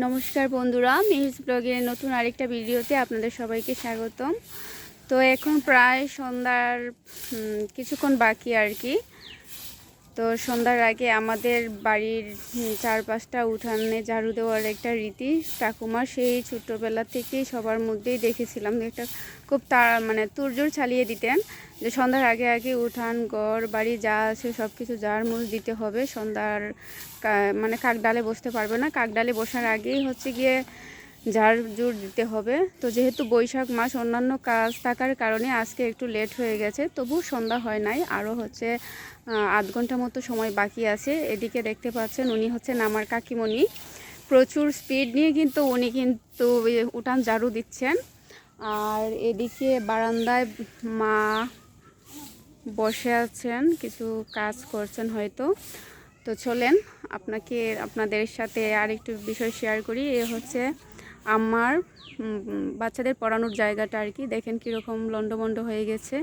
নমস্কার বন্ধুরা মিহিজ ব্লগের নতুন আরেকটা ভিডিওতে আপনাদের সবাইকে স্বাগতম। তো এখন প্রায় সন্ধ্যার কিছুক্ষণ বাকি আর কি। তো সন্ধ্যার আগে আমাদের বাড়ির চারপাশটা উঠানে ঝাড়ু দেওয়ার একটা রীতি ঠাকুমা সেই ছোট্টবেলা থেকেই সবার মধ্যেই দেখেছিলাম একটা খুব তাড়া মানে তুরজোর চালিয়ে দিতেন যে সন্ধ্যার আগে আগে উঠান গড় বাড়ি যা আছে সব কিছু যার মুজ দিতে হবে। সন্ধ্যার মানে কাক ডালে বসতে পারবে না। কাক ডালে বসার আগেই হচ্ছে গিয়ে ঝাড় জুড় দিতে হবে। তো যেহেতু বৈশাখ মাস অন্যান্য কাজ থাকার কারণে আজকে একটু লেট হয়ে গেছে, তবু সন্ধ্যা হয় নাই। আরও হচ্ছে আধ ঘণ্টা মতো সময় বাকি আছে। এদিকে দেখতে পাচ্ছেন উনি হচ্ছেন আমার কাকিমণি। প্রচুর স্পিড নিয়ে কিন্তু উনি কিন্তু উঠান ঝাড়ু দিচ্ছেন। আর এদিকে বারান্দায় মা বসে আছেন, কিছু কাজ করছেন হয়তো। তো চলেন, আপনাকে, আপনাদের সাথে আর একটু বিষয় শেয়ার করি। এ হচ্ছে আমার বাচ্চাদের পড়ানোর জায়গাটা আর কি। দেখেন কীরকম লন্ডমন্ড হয়ে গেছে।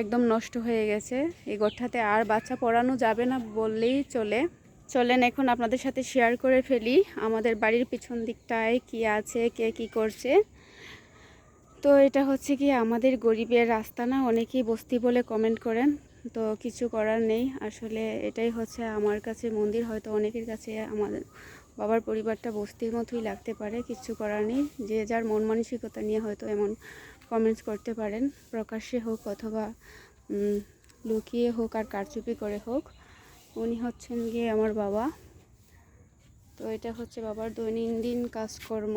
একদম নষ্ট হয়ে গেছে। এই ঘরটাতে আর বাচ্চা পড়ানো যাবে না বললেই চলে। চলেন এখন আপনাদের সাথে শেয়ার করে ফেলি আমাদের বাড়ির পিছন দিকটায় কি আছে, কে কি করছে। তো এটা হচ্ছে কি আমাদের গরিবের রাস্তা না? অনেকেই বস্তি বলে কমেন্ট করেন। তো কিছু করার নেই। আসলে এটাই হচ্ছে আমার কাছে মন্দির। হয়তো অনেকের কাছে আমাদের বাবার পরিবারটা বস্তির মতোই লাগতে পারে, কিছু করার নেই। যে যার মন মানসিকতা নিয়ে হয়তো এমন কমেন্টস করতে পারেন, প্রকাশ্যে হোক অথবা লুকিয়ে হোক আর কারচুপি করে হোক, উনি হচ্ছেন গিয়ে আমার বাবা। তো এটা হচ্ছে বাবার দৈনন্দিন কাজকর্ম।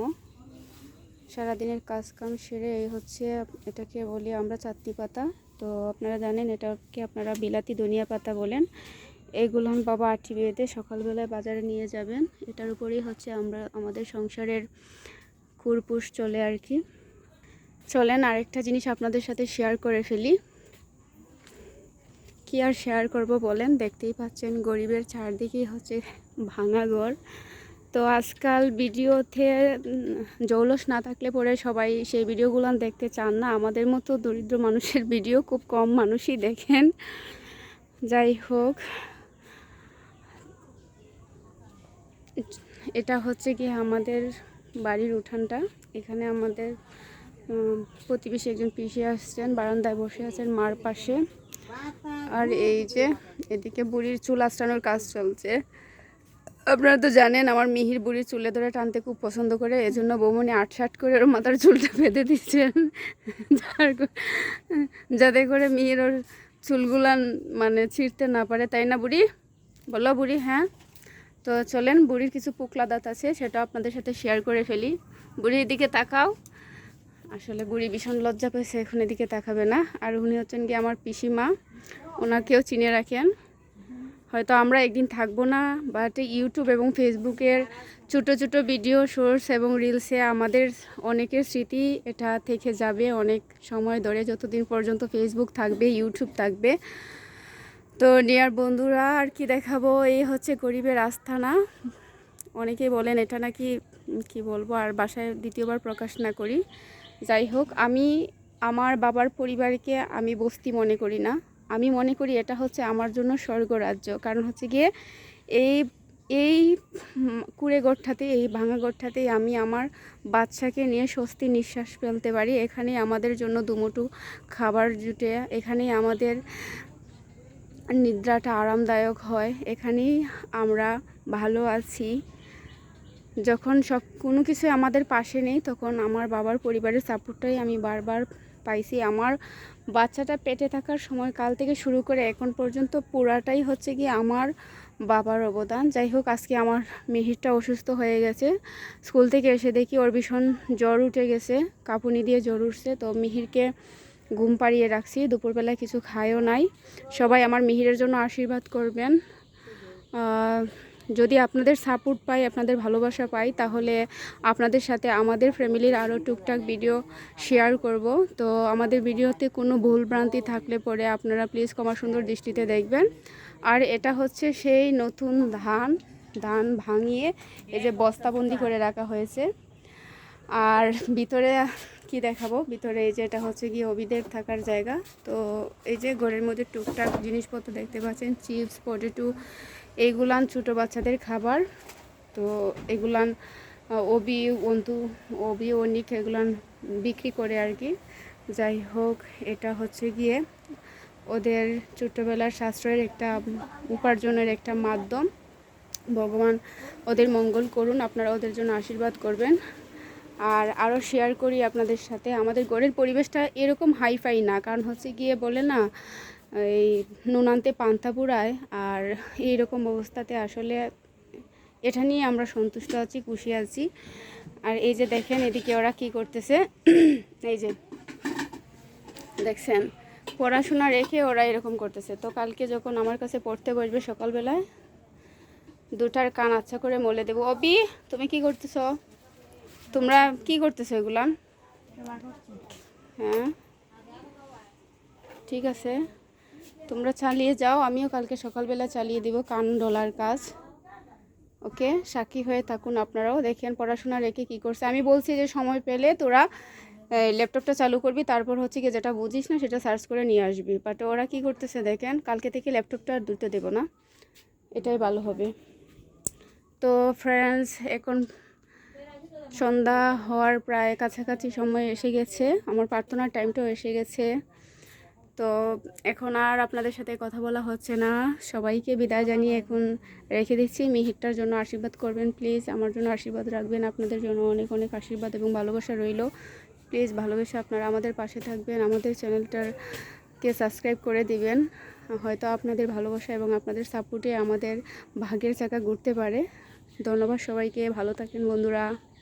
সারাদিনের কাজ কাম সেরে এই হচ্ছে, এটাকে বলি আমরা চাত্তি পাতা। তো আপনারা জানেন এটাকে আপনারা বিলাতি ধনিয়া পাতা বলেন। এইগুলো আমি বাবা আঠি বেঁধে সকালবেলায় বাজারে নিয়ে যাবেন। এটার উপরেই হচ্ছে আমরা, আমাদের সংসারের খুরপুষ চলে আর কি। চলেন, আরেকটা জিনিস আপনাদের সাথে শেয়ার করে ফেলি। কি আর শেয়ার করব বলেন? দেখতেই পাচ্ছেন, গরিবের চারদিকেই হচ্ছে ভাঙা ঘর। তো আজকাল ভিডিওতে জৌলস না থাকলে পরে সবাই সেই ভিডিওগুলো দেখতে চান না। আমাদের মতো দরিদ্র মানুষের ভিডিও খুব কম মানুষই দেখেন। যাই হোক এটা হচ্ছে কি আমাদের বাড়ির উঠানটা। এখানে আমাদের প্রতিবেশী একজন পিসি আসছেন, বারান্দায় বসে আছেন মার পাশে। আর এই যে এদিকে বুড়ির চুল আঁচড়ানোর কাজ চলছে। আপনারা তো জানেন, আমার মিহির বুড়ির চুলে ধরে টানতে খুব পছন্দ করে, এজন্য বৌমনি আটসাট করে ওর মাথার চুলটা বেঁধে দিচ্ছেন। যাতে করে মিহির ওর চুলগুলান মানে ছিঁড়তে না পারে। তাই না বুড়ি? বলো বুড়ি হ্যাঁ? তো চলেন, বুড়ির কিছু পুকলা দাঁত আছে সেটা আপনাদের সাথে শেয়ার করে ফেলি। বুড়ির দিকে তাকাও। আসলে বুড়ি ভীষণ লজ্জা পেয়েছে, এখন এদিকে তাকাবে না। আর উনি হচ্ছেন কি আমার পিসিমা, ওনাকেও চিনে রাখেন। হয়তো আমরা একদিন থাকব না বাট ইউটিউব এবং ফেসবুকের ছোটো ছোটো ভিডিও শর্টস এবং রিলসে আমাদের অনেকের স্মৃতি এটা থেকে যাবে অনেক সময় ধরে, যতদিন পর্যন্ত ফেসবুক থাকবে ইউটিউব থাকবে। তো ডিয়ার বন্ধুরা, আর কি দেখাবো? এই হচ্ছে গরিবের আস্থানা অনেকেই বলেন, এটা নাকি কি বলব, আর বাসায় দ্বিতীয়বার প্রকাশ না করি। যাই হোক, আমি আমার বাবার পরিবারকে আমি বস্তি মনে করি না। আমি মনে করি এটা হচ্ছে আমার জন্য স্বর্গরাজ্য। কারণ হচ্ছে গিয়ে এই এই কুড়ে গোঠটাতে এই ভাঙা গোঠটাতেই আমি আমার বাচ্চাকে নিয়ে স্বস্তি নিঃশ্বাস ফেলতে পারি। এখানেই আমাদের জন্য দুমুটু খাবার জুটে, এখানেই আমাদের নিদ্রাটা আরামদায়ক হয়। এখানেই আমরা ভালো আছি। যখন সব, কোনো কিছু আমাদের পাশে নেই, তখন আমার বাবার পরিবারের সাপোর্টটাই আমি বারবার পাইছি। আমার বাচ্চাটা পেটে থাকার সময়কাল থেকে শুরু করে এখন পর্যন্ত পুরাটাই হচ্ছে কি আমার বাবার অবদান। যাই হোক, আজকে আমার মিহিরটা অসুস্থ হয়ে গেছে। স্কুল থেকে এসে দেখি ওর ভীষণ জ্বর উঠে গেছে, কাঁপুনি দিয়ে জ্বর উঠছে। তো মিহিরকে ঘুম পাড়িয়ে রাখছি, দুপুরবেলায় কিছু খায়ও নাই। সবাই আমার মিহিরের জন্য আশীর্বাদ করবেন। যদি আপনাদের সাপোর্ট পাই, আপনাদের ভালোবাসা পাই, তাহলে আপনাদের সাথে আমাদের ফ্যামিলির আরও টুকটাক ভিডিও শেয়ার করব। তো আমাদের ভিডিওতে কোনো ভুল ভ্রান্তি থাকলে পরে আপনারা প্লিজ ক্ষমা সুন্দর দৃষ্টিতে দেখবেন। আর এটা হচ্ছে সেই নতুন ধান ধান ভাঙিয়ে এই যে বস্তাবন্দি করে রাখা হয়েছে। আর ভিতরে কি দেখাবো? ভিতরে এই যে এটা হচ্ছে গিয়ে অবিদের থাকার জায়গা। তো এই যে ঘরের মধ্যে টুকটাক জিনিসপত্র দেখতে পাচ্ছেন, চিপস, পটেটো এইগুলান ছোটো বাচ্চাদের খাবার। তো এগুলান ওবি অন্তু ওবি অনিক এগুলান বিক্রি করে আর কি। যাই হোক, এটা হচ্ছে গিয়ে ওদের ছোট্টবেলার সাশ্রয়ের একটা উপার্জনের একটা মাধ্যম। ভগবান ওদের মঙ্গল করুন, আপনারা ওদের জন্য আশীর্বাদ করবেন। আর আরও শেয়ার করি আপনাদের সাথে। আমাদের গড়ের পরিবেশটা এরকম হাইফাই না, কারণ হচ্ছে গিয়ে বলে না, এই নুনান্তে পান্তা পুরায় আর এইরকম অবস্থাতে আসলে এটা নিয়ে আমরা সন্তুষ্ট আছি, খুশি আছি। আর এই যে দেখেন, এদিকে ওরা কি করতেছে? এই যে, দেখছেন, পড়াশোনা রেখে ওরা এরকম করতেছে। তো কালকে যখন আমার কাছে পড়তে বসবে সকালবেলায়, দুটার কান আচ্ছা করে মলে দেবো। অবি, তুমি কি করতেছ? তোমরা কি করতেছো এগুলা? হ্যাঁ। ঠিক আছে। তোমরা চালিয়ে যাও, আমিও কালকে সকালবেলা চালিয়ে দিব কান ডলার কাজ। ওকে? সাক্ষী হয়ে থাকুন আপনারাও। দেখেন পড়াশোনা রেখে কি করছে। আমি বলছি যে সময় পেলে তোরা ল্যাপটপটা চালু করবি, তারপর হচ্ছে কি যেটা বুঝিস না সেটা সার্চ করে নিয়ে আসবি। বাট ওরা কি করতেছে দেখেন, কালকে থেকে ল্যাপটপটা আর দুটো দেবো না। এটাই ভালো হবে। তো ফ্রেন্ডস এখন সন্ধ্যা হওয়ার প্রায় কাছাকাছি সময় এসে গেছে। আমার প্রার্থনার টাইমটাও এসে গেছে। তো এখন আর আপনাদের সাথে কথা বলা হচ্ছে না। সবাইকে বিদায় জানিয়ে এখন রেখে দিচ্ছি। মিহিরটার জন্য আশীর্বাদ করবেন প্লিজ আমার জন্য আশীর্বাদ রাখবেন। আপনাদের জন্য অনেক অনেক আশীর্বাদ এবং ভালোবাসা রইল। প্লিজ ভালোবেসে আপনারা আমাদের পাশে থাকবেন। আমাদের চ্যানেলটারকে সাবস্ক্রাইব করে দিবেন। হয়তো আপনাদের ভালোবাসা এবং আপনাদের সাপোর্টে আমাদের ভাগ্যের চাকা ঘুরতে পারে। ধন্যবাদ সবাইকে। ভালো থাকেন বন্ধুরা।